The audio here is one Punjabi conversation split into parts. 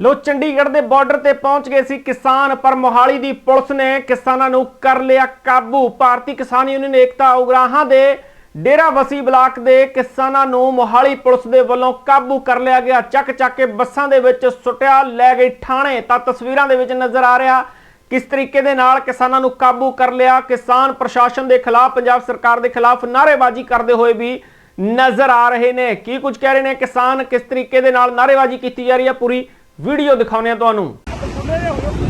ਲੋ, ਚੰਡੀਗੜ੍ਹ ਦੇ ਬਾਰਡਰ ਤੇ ਪਹੁੰਚ ਗਏ ਸੀ ਕਿਸਾਨ, ਪਰ ਮੋਹਾਲੀ ਦੀ ਪੁਲਿਸ ਨੇ ਕਿਸਾਨਾਂ ਨੂੰ ਕਰ ਲਿਆ ਕਾਬੂ। ਭਾਰਤੀ ਕਿਸਾਨ ਯੂਨੀਅਨ ਏਕਤਾ ਉਗਰਾਹਾਂ ਦੇ ਡੇਰਾ ਵਸੀ ਬਲਾਕ ਦੇ ਕਿਸਾਨਾਂ ਨੂੰ ਮੋਹਾਲੀ ਪੁਲਿਸ ਦੇ ਵੱਲੋਂ ਕਾਬੂ ਕਰ ਲਿਆ ਗਿਆ। ਚੱਕ ਚੱਕ ਕੇ ਬੱਸਾਂ ਦੇ ਵਿੱਚ ਸੁੱਟਿਆ, ਲੈ ਗਈ ਥਾਣੇ। ਤਾਂ ਤਸਵੀਰਾਂ ਦੇ ਵਿੱਚ ਨਜ਼ਰ ਆ ਰਿਹਾ ਕਿਸ ਤਰੀਕੇ ਦੇ ਨਾਲ ਕਿਸਾਨਾਂ ਨੂੰ ਕਾਬੂ ਕਰ ਲਿਆ। ਕਿਸਾਨ ਪ੍ਰਸ਼ਾਸਨ ਦੇ ਖਿਲਾਫ, ਪੰਜਾਬ ਸਰਕਾਰ ਦੇ ਖਿਲਾਫ ਨਾਅਰੇਬਾਜ਼ੀ ਕਰਦੇ ਹੋਏ ਵੀ ਨਜ਼ਰ ਆ ਰਹੇ ਨੇ। ਕੀ ਕੁਝ ਕਹਿ ਰਹੇ ਨੇ? ਕਿਸਾਨ ਕਿਸ ਤਰੀਕੇ ਦੇ ਨਾਲ ਨਾਅਰੇਬਾਜ਼ੀ ਕੀਤੀ ਜਾ ਰਹੀ ਹੈ? ਪੂਰੀ ਵੀਡੀਓ ਦਿਖਾਉਂਦੇ ਆ ਤੁਹਾਨੂੰ।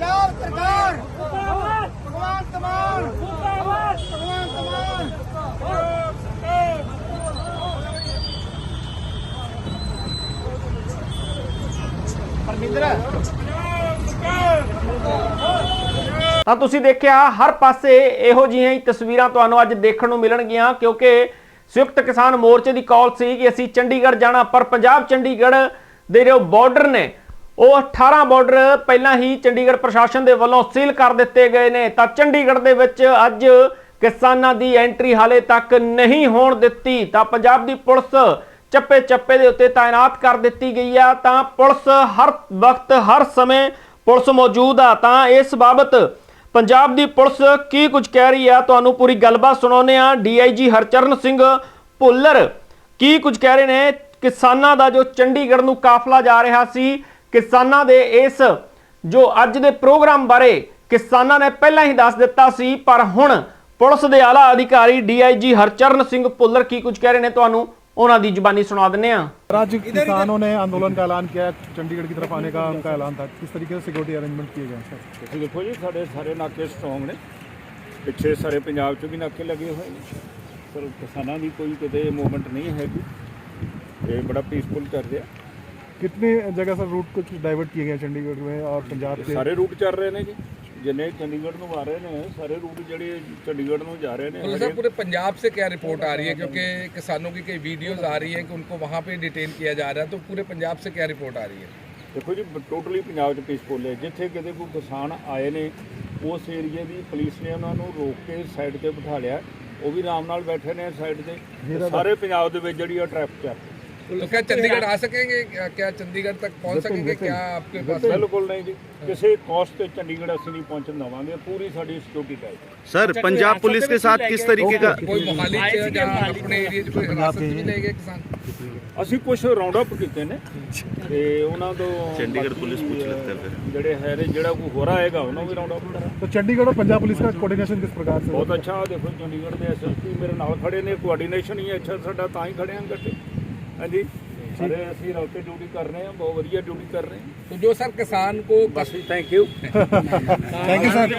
ਪੰਜਾਬ ਸਰਕਾਰ। ਪਰਮਿੰਦਰ ਤਾਂ ਤੁਸੀਂ ਦੇਖਿਆ ਹਰ ਪਾਸੇ ਇਹੋ ਜਿਹੀਆਂ ਹੀ ਤਸਵੀਰਾਂ ਤੁਹਾਨੂੰ ਅੱਜ ਦੇਖਣ ਨੂੰ ਮਿਲਣਗੀਆਂ ਕਿਉਂਕਿ ਸੰਯੁਕਤ ਕਿਸਾਨ ਮੋਰਚੇ ਦੀ ਕਾਲ ਸੀ ਕਿ ਅਸੀਂ ਚੰਡੀਗੜ੍ਹ ਜਾਣਾ ਪਰ ਪੰਜਾਬ ਚੰਡੀਗੜ੍ਹ ਦੇ ਜੋ ਬਾਰਡਰ ਨੇ ਉਹ 18 ਬਾਰਡਰ ਪਹਿਲਾਂ ਹੀ ਚੰਡੀਗੜ੍ਹ ਪ੍ਰਸ਼ਾਸਨ ਦੇ ਵੱਲੋਂ ਸੀਲ ਕਰ ਦਿੱਤੇ ਗਏ ਨੇ। ਤਾਂ ਚੰਡੀਗੜ੍ਹ ਦੇ ਵਿੱਚ ਅੱਜ ਕਿਸਾਨਾਂ ਦੀ ਐਂਟਰੀ ਹਾਲੇ ਤੱਕ ਨਹੀਂ ਹੋਣ ਦਿੱਤੀ। ਤਾਂ ਪੰਜਾਬ ਦੀ ਪੁਲਿਸ ਚੱਪੇ ਚੱਪੇ ਦੇ ਉੱਤੇ ਤਾਇਨਾਤ ਕਰ ਦਿੱਤੀ ਗਈ ਆ। ਤਾਂ ਪੁਲਿਸ ਹਰ ਵਕਤ, ਹਰ ਸਮੇਂ ਪੁਲਿਸ ਮੌਜੂਦ ਆ। ਤਾਂ ਇਸ ਬਾਬਤ ਪੰਜਾਬ ਦੀ ਪੁਲਿਸ ਕੀ ਕੁਝ ਕਹਿ ਰਹੀ ਆ, ਤੁਹਾਨੂੰ ਪੂਰੀ ਗੱਲਬਾਤ ਸੁਣਾਉਂਦੇ ਆ ਡੀਆਈਜੀ ਹਰਚਰਨ ਸਿੰਘ ਭੁੱਲਰ ਕੀ ਕੁਝ ਕਹਿ ਰਹੇ ਨੇ? ਕਿਸਾਨਾਂ ਦਾ ਜੋ ਚੰਡੀਗੜ੍ਹ ਨੂੰ ਕਾਫਲਾ ਜਾ ਰਿਹਾ ਸੀ ਕਿਸਾਨਾਂ ਦੇ ਇਸ ਜੋ ਅੱਜ ਦੇ ਪ੍ਰੋਗਰਾਮ ਬਾਰੇ ਕਿਸਾਨਾਂ ਨੇ ਪਹਿਲਾਂ ਹੀ ਦੱਸ ਦਿੱਤਾ ਸੀ ਪਰ ਹੁਣ ਪੁਲਿਸ ਦੇ ਆਲਾ ਅਧਿਕਾਰੀ ਡੀਆਈਜੀ ਹਰਚਰਨ ਸਿੰਘ ਭੁੱਲਰ ਕੀ ਕੁਝ ਕਹਿ ਰਹੇ ਨੇ ਤੁਹਾਨੂੰ ਉਹਨਾਂ ਦੀ ਜ਼ੁਬਾਨੀ ਸੁਣਾ ਦਿੰਨੇ ਆ आज किसानों ने आंदोलन का ऐलान किया है चंडीगढ़ की तरफ आने का उनका ऐलान था किस तरीके से सिक्योरिटी अरेंजमेंट किए गए हैं सर ਤੁਸੀਂ ਦੇਖੋ ਜੀ ਸਾਡੇ ਸਾਰੇ ਨਾਕੇ ਸਟਰੋਂਗ ਨੇ ਪਿੱਛੇ ਸਾਰੇ ਪੰਜਾਬ 'ਚ ਵੀ ਨਾਕੇ ਲੱਗੇ ਹੋਏ ਨੇ ਪਰ ਕਿਸਾਨਾਂ ਦੀ ਕੋਈ ਕਿਤੇ ਮੂਵਮੈਂਟ ਨਹੀਂ ਹੈਗੀ ਇਹ ਬੜਾ ਪੀਸਫੁਲ ਚੱਲ ਰਿਹਾ कितनी जगह सर रूट कुछ डाइवर्ट किए गए हैं चंडीगढ़ में और पंजाब के ਸਾਰੇ ਰੂਟ ਚੱਲ ਰਹੇ ਨੇ ਜੀ ਜਿੰਨੇ ਚੰਡੀਗੜ੍ਹ ਨੂੰ ਆ ਰਹੇ ਨੇ ਸਾਰੇ ਰੂਟ ਜਿਹੜੇ चंडीगढ़ ਨੂੰ ਜਾ ਰਹੇ ਨੇ तो सर पूरे पंजाब से क्या रिपोर्ट आ रही है क्योंकि किसानों की कई वीडियोस आ रही है कि उनको वहाँ पे डिटेन किया जा रहा है तो पूरे पंजाब से क्या रिपोर्ट आ रही है ਦੇਖੋ ਜੀ ਟੋਟਲੀ ਪੰਜਾਬ 'ਚ ਪੀਸਫੁਲ ਹੈ ਜਿੱਥੇ ਕਿਤੇ ਕੋਈ ਕਿਸਾਨ ਆਏ ਨੇ ਉਸ ਏਰੀਏ ਦੀ ਪੁਲਿਸ ਨੇ ਉਹਨਾਂ ਨੂੰ ਰੋਕ ਕੇ ਸਾਈਡ ਤੇ ਬਿਠਾ ਲਿਆ ਉਹ ਵੀ ਆਰਾਮ ਨਾਲ ਬੈਠੇ ਨੇ ਸਾਈਡ ਤੇ ਤੇ ਸਾਰੇ ਪੰਜਾਬ ਦੇ ਵਿੱਚ ਜਿਹੜੀ ਆ ਟ੍ਰੈਫਿਕ ਹੈ तो क्या चंडीगढ़ आ सकेंगे क्या क्या चंडीगढ़ तक पहुँच सकेंगे क्या आपके पास ਬਿਲਕੁਲ ਨਹੀਂ ਜੀ ਕਿਸੇ ਕਾਸਟ ਤੇ ਚੰਡੀਗੜ੍ਹ ਅਸੀਂ ਨਹੀਂ ਪਹੁੰਚਣ ਦੇਵਾਂਗੇ ਪੂਰੀ ਸਾਡੀ security tight sir Punjab police के साथ किस तरीके का कोई मोहाली च जहाँ अपने एरिया च कोई हिरासत भी ले गए किसान ਅਸੀਂ ਕੁਝ ਰਾਉਂਡ ਅਪ ਕੀਤੇ ਨੇ ਤੇ ਉਹਨਾਂ ਤੋਂ चंडीगढ़ ਬਾਕੀ, पुलिस पूछ लेते हैं फिर। ਜਿਹੜੇ ਹੈ ਨੇ, ਜਿਹੜਾ ਕੋਈ ਹੋ ਰਿਹਾ ਹੈਗਾ ਉਹਨਾਂ ਵੀ ਰਾਉਂਡ ਅਪ ਕਰਾਂ तो चंडीगढ़ और पंजाब पुलिस का कोऑर्डिनेशन किस प्रकार से ਬਹੁਤ ਅੱਛਾ ਦੇਖੋ ਚੰਡੀਗੜ੍ਹ ਦੇ ਐਸਐਸਪੀ ਮੇਰੇ ਨਾਲ ਖੜੇ ਨੇ ਕੋਆਰਡੀਨੇਸ਼ਨ ਹੀ ਅੱਛਾ ਸਾਡਾ ਤਾਂ ਹੀ ਖੜੇ ਹਾਂ ਇਕੱਠੇ ਹਾਂਜੀ ਸਾਰੇ ਅਸੀਂ ਰਲ ਕੇ ਡਿਊਟੀ ਕਰ ਰਹੇ ਹਾਂ ਬਹੁਤ ਵਧੀਆ ਡਿਊਟੀ ਕਰ ਰਹੇ ਹਾਂ तो जो सर किसान को ਬਸ thank you thank you sir